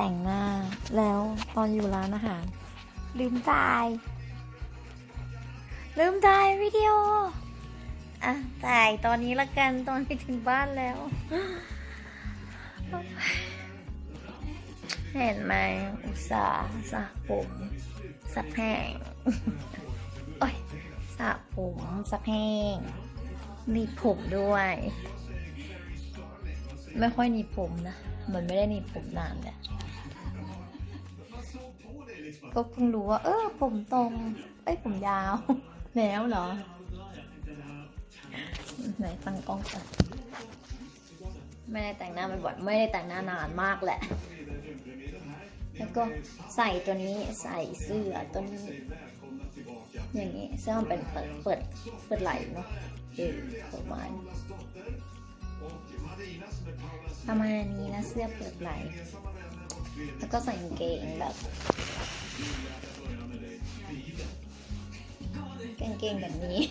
แต่งหน้า แล้วตอนอยู่ร้านอาหาร ลืมถ่าย ลืมถ่ายวิดีโอ อะถ่ายตอนนี้ละกันตอนไปถึงบ้านแล้ว เห็นไหมอุตส่าห์สระผมสักแห้งโอ้ยสระผมสักแห้งหนีผมด้วย ไม่ค่อยหนีผมนะ มันไม่ได้หนีผมนานเลย ก็เพิ่งรู้ว่า เออ ผมตรงเอ้ยผมยาว แล้วเหรอ ไหนตั้งกล้องก่อนไม่ได้แต่งหน้าบ่อยไม่ได้แต่งหน้านานมากแหละ แล้วก็ใส่ตัวนี้ใส่เสื้อตัวนี้ อย่างนี้เสื้อมันเป็นเปิดเปิดเปิดไหล่เนาะเออประมาณประมาณนี้นะเสื้อเปิดไหล่ แล้วก็ใส่กางเกงแบบกางเกงแบบนี้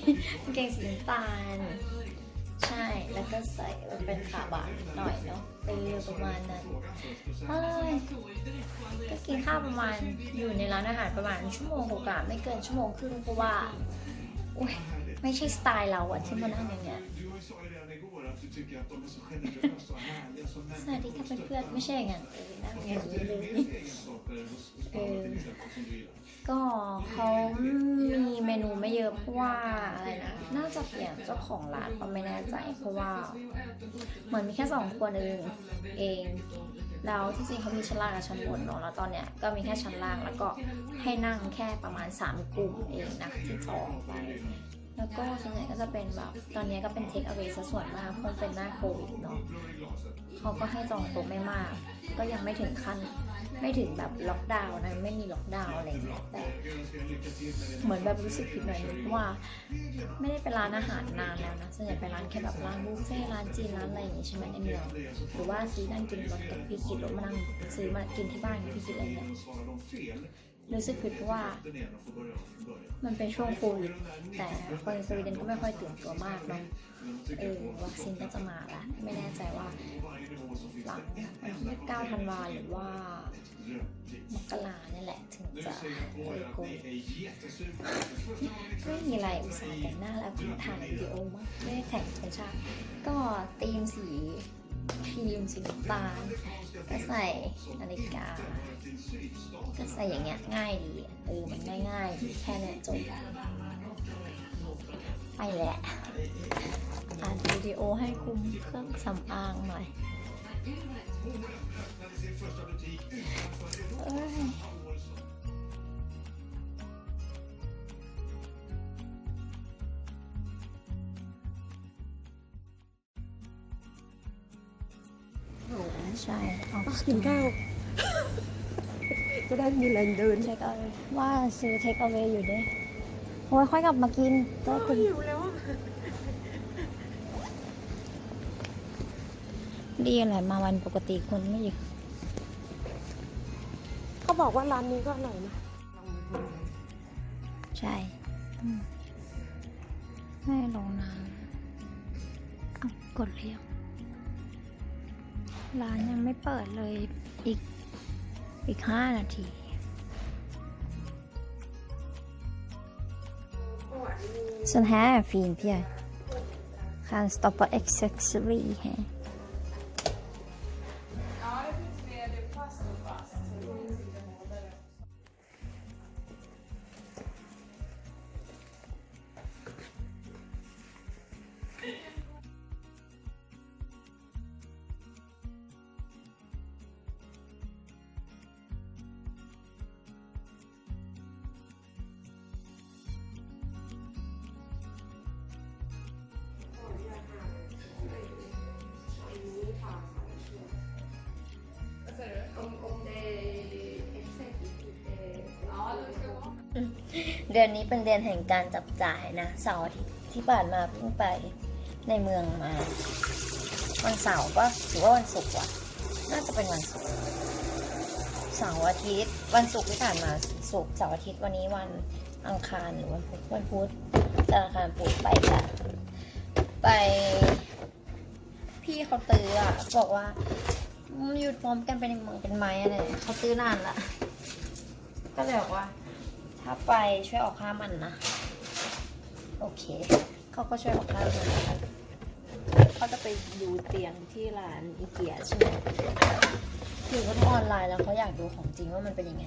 กางเกงสีน้ำตาล ใช่ แล้วก็ใส่มันเป็นขาบานหน่อยเนาะเออประมาณนั้นเฮ้ยก็กินข้าวประมาณอยู่ในร้านอาหารประมาณชั่วโมงกว่าไม่เกินชั่วโมงครึ่งเพราะว่าอุ้ยไม่ใช่สไตล์เราอะที่มานั่งอย่างเงี้ย สวัสดีค่ะเพื่อนๆไม่ใช่อย่างนั้นเออนั่งอย่างนี้เลยเออก็เขามีเมนูไม่เยอะเพราะว่าอะไรนะน่าจะเปลี่ยนเจ้าของร้านก็ไม่แน่ใจเพราะว่า เหมือนมีแค่สองคนเองเองแล้วที่จริงเขามีชั้นล่างกับชั้นบนเนาะแล้วตอนเนี้ยก็มีแค่ชั้นล่างแล้วก็ให้นั่งแค่ประมาณ 3 กลุ่มเองนะที่จองไป แล้วก็ส่วนใหญ่ก็จะเป็นแบบตอนนี้ก็เป็นเทคเอา a y ซะส่วนมากคงเป็นหน้าโควิดเนาะเขาก็ให้จองโต๊ะไม่มาก ก็ยังไม่ถึงขั้นไม่ถึงแบบล็อกดาวน์นะไม่มีล็อกดาวน์อะไรอย่างเงี้ยแต่เหมือนแบบรู้สึกผิดหน่อยนึงเพราะว่า ไม่ได้ไปร้านอาหารนานแล้วนะส่วนใหญ่ไปร้านแค่แบบร้านบุฟเฟ่ร้านจีนร้านอะไรอย่างงี้ใช่ไหมในเมืองหรือว่าซื้อนั่งกินรถกับพี่คิดรถมานั่งซื้อมากินที่บ้านกับพี่คิดอะไรเงี้ย รู้สึกผิดว่า มันเป็นช่วงโควิดแต่คนสวีเดนก็ไม่ค่อยตื่นตัวมากเนาะเออวัคซีนก็จะมาละไม่แน่ใจว่าหลังวันที่9ธันวาหรือว่ามกราเนี่ยแหละถึงจะเออโควิดไม่มีอะไรอุตส่าห์แต่งหน้าแล้วก็ถ่ายวิดีโอมั้งไม่ได้แต่งเป็นฉากก็ธีมสี ครีมสีน้ำตาลก็ใส่นาฬิกา ก็ใส่อย่างเงี้ยง่ายดีเออมันง่ายๆดีแค่เนี้ยจบไปแหละอ่านวิดีโอให้คุ้มเครื่องสำอางหน่อย ใช่เอากินข้าวจะได้มีแรงเดินเทคเอาว่าซื้อเทคเอา a y อยู่ด้วยโอ้ยค่อยกลับมากินก็กินหิวแล้วอะดีอะไรมาวันปกติคนไม่เยอะเขาบอกว่าร้านนี้ก็อร่อยนะใช่อืมไม่ลงนานเอ้ากดเรียก ร้านยังไม่เปิดเลยอีกอีกห้านาทีส่นแฮฟินพี่ Can't stop accessory ฮ เดือนนี้เป็นเดือนแห่งการจับจ่ายนะเสาร์ที่ผ่านมาเพิ่งไปในเมืองมา วันเสาร์ก็หรือว่าวันศุกร์วะน่าจะเป็นวันศุกร์เสาร์อาทิตย์ วันศุกร์ที่ผ่านมาศุกร์เสาร์อาทิตย์วันนี้วันอังคารหรือวันพุธวันพุธจันทร์อังคารพุธไปค่ะไปพี่เขาเตืออะบอกว่ามันอยู่พร้อมกันเป็นเมืองเป็นไม้อะไรเขาซื้อนานละก็เลยบอกว่า ถ้าไปช่วยออกค่ามันนะ โอเค เขาก็ช่วยออกค่ามันเขาจะไปดูเตียงที่ร้านอีเกียใช่ไหมคือเขาออนไลน์แล้วเขาอยากดูของจริงว่ามันเป็นยังไง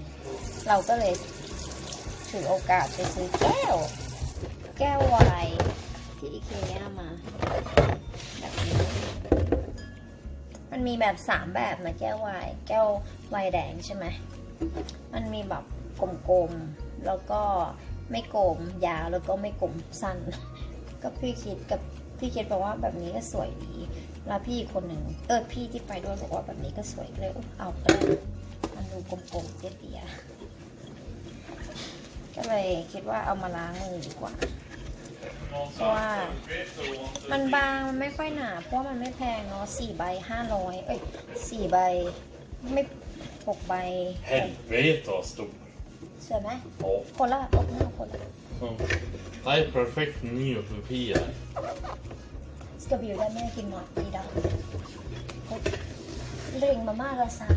เราก็เลยถือโอกาสไปซื้อแก้ว แก้วไวน์ที่อีเคเนียมาแบบนี้มันมีแบบสามแบบนะแก้วไวน์แก้วไวน์แดงใช่ไหมมันมีแบบกลมๆ แล้วก็ไม่โกลมยาวแล้วก็ไม่กลมสั้น ก็พี่คิดกับพี่คิดบอกว่าแบบนี้ก็สวยดี แล้วพี่อีกคนหนึ่งเออพี่ที่ไปด้วยบอกว่าแบบนี้ก็สวยเลยเอาได้มันดูกลมๆเตี้ยๆก็เลยคิดว่าเอามาล้างมือดีกว่าเพราะว่ามันบางมันไม่ค่อยหนา เพราะมันไม่แพงเนาะสี่ใบห้าร้อยเอ้ยสี่ใบไม่หกใบ Helvete vad stor. สวยไหม Ja. คนละอกหน้าคนละ Mm. Det här är perfekt nyårspapir. ska bjuda med till mat idag. Och ring mamma Razan.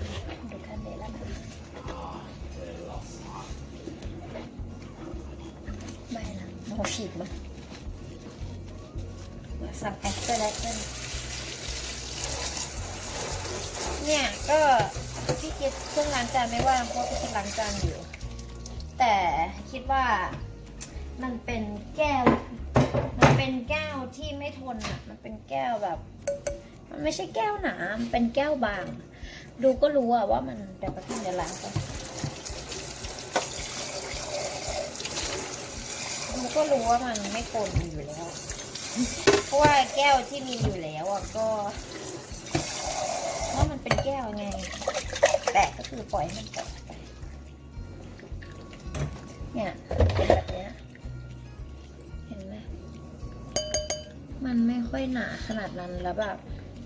Du kan dela med mig. Vad är det? Hon kikar. Sam efter det. เนี่ยก็พี่คิดเครื่องล้างจานไม่ว่างเพราะพี่คิดล้างจานอยู่ แต่คิดว่ามันเป็นแก้ว มันเป็นแก้วที่ไม่ทนอะ มันเป็นแก้วแบบ มันไม่ใช่แก้วหนามันเป็นแก้วบาง ดูก็รู้อะว่ามันเดี๋ยวไปพิมพ์เดี๋ยวล้างก่อนดูก็รู้ว่ามันไม่ทนอยู่แล้ว เพราะว่าแก้วที่มีอยู่แล้วอะก็ว่ามันเป็นแก้วไง แต่ก็คือปล่อยมันไป เนี่ยเป็นแบบเนี้ยเห็นไหมมันไม่ค่อยหนาขนาดนั้นแล้วแบบ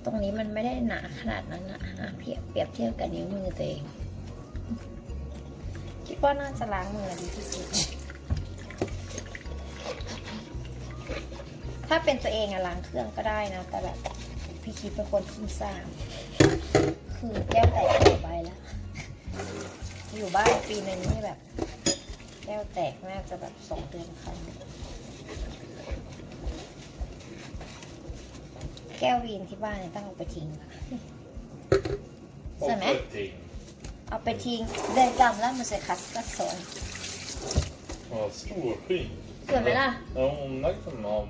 ตรงนี้มันไม่ได้หนาขนาดนั้นอะอะเปรียบเปรียบเทียบกับนิ้วมือตัวเองคิดว่าน่าจะล้างมือดีที่สุดถ้าเป็นตัวเองอะล้างเครื่องก็ได้นะ แต่แบบพี่คิดเป็นคนขี้ซ่ามคือแก้วแตกหลายใบแล้ว อยู่บ้านปีนึงนี่แบบ แก้วแตกน่าจะแบบสองเดือนครั้งแก้ววีนที่บ้านเนี่ยต้องเอาไปทิ้งค่ะ Och Sen är- ett ting. เอาไปทิ้งเดินกำแล้วมันจะคัดก็สวย Vad stor skit. สวยไหมล่ะ Ja, hon lagt den av